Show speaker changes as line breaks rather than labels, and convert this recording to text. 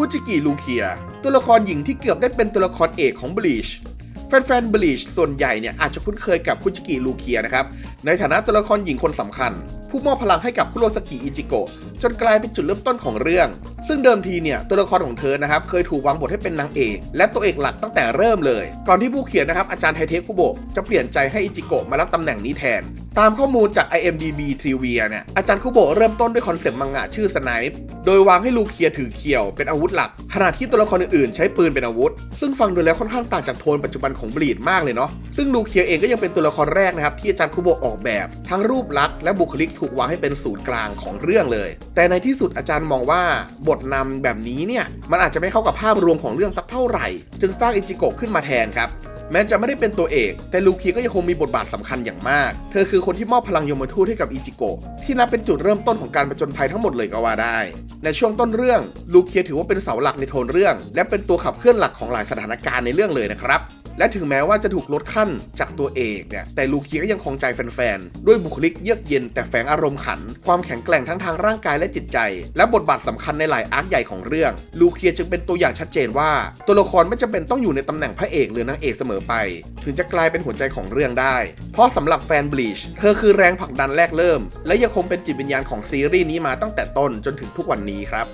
คุจิกิลูเคีย ตัวละครหญิงที่เกือบได้เป็นตัวละครเอกของบลีชแฟนๆบลีชส่วนใหญ่เนี่ยอาจจะคุ้นเคยกับคุจิกิลูเคียนะครับ ในฐานะตัวละครหญิงคนสำคัญ ผู้มอบพลังให้กับคุโรสกิอิจิโกะจนกลายเป็นจุดเริ่มต้นของเรื่อง ซึ่งเดิมทีเนี่ยตัวละครของเธอนะครับเคยถูกวางบทให้เป็นนางเอก และตัวเอกหลักตั้งแต่เริ่มเลย ก่อนที่ผู้เขียนนะครับอาจารย์ไทเทคุโบะจะเปลี่ยนใจให้อิจิโกะมารับตำแหน่งนี้แทน ตามข้อมูลจาก IMDB Trivia เนี่ย อาจารย์คุโบะเริ่มต้นด้วยคอนเซปต์มังงะชื่อสไนป์โดยวางให้ลูเคียถือเขียวเป็นอาวุธหลัก ขณะที่ตัวละครอื่นๆ ใช้ปืนเป็นอาวุธ ซึ่งฟังดูแล้วค่อนข้างต่างจากโทนปัจจุบันของบลีดมากเลยเนาะ ซึ่งลูเคียเองก็ยังเป็นตัวละครแรกนะครับ ที่อาจารย์คุโบะออกแบบ ทั้งรูปลักษณ์และบุคลิกถูกวางให้เป็นศูนย์กลางของเรื่องเลย แต่ในที่สุดอาจารย์มองว่าบทนำแบบนี้เนี่ยมันอาจจะไม่เข้ากับภาพรวมของเรื่องสักเท่าไหร่ จึงสร้างอิจิโกะขึ้นมาแทนครับ แม้จะไม่ได้เป็นตัวเอก แต่ลูคีก็ยังคงมีบทบาทสำคัญอย่างมาก เธอคือคนที่มอบพลังยมทูตให้กับอิจิโกะที่นับเป็นจุดเริ่มต้นของการประจนภัยทั้งหมดเลยก็ว่าได้ ในช่วงต้นเรื่องลูเคียถือว่าเป็นเสาหลักในโทนเรื่อง และเป็นตัวขับเคลื่อนหลักของหลายสถานการณ์ในเรื่องเลยนะครับ และถึงแม้ว่าจะถูกลดขั้นจากตัวเอกเนี่ยแต่ลูเคียก็ยังคงใจแฟนๆ ด้วยบุคลิกเยือกเย็นแต่แฝงอารมณ์ขัน ความแข็งแกร่งทั้งทางร่างกายและจิตใจ และบทบาทสำคัญในหลายอาร์คใหญ่ของเรื่อง ลูเคียจึงเป็นตัวอย่างชัดเจนว่า ตัวละครไม่จำเป็นต้องอยู่ในตำแหน่งพระเอกหรือนางเอกเสมอไป ถึงจะกลายเป็นหัวใจของเรื่องได้ เพราะสำหรับแฟนบลีชเธอคือแรงผลักดันแรกเริ่ม และยังคงเป็นจิตวิญญาณของซีรีส์นี้มาตั้งแต่ต้นจนถึงทุกวันนี้ครับ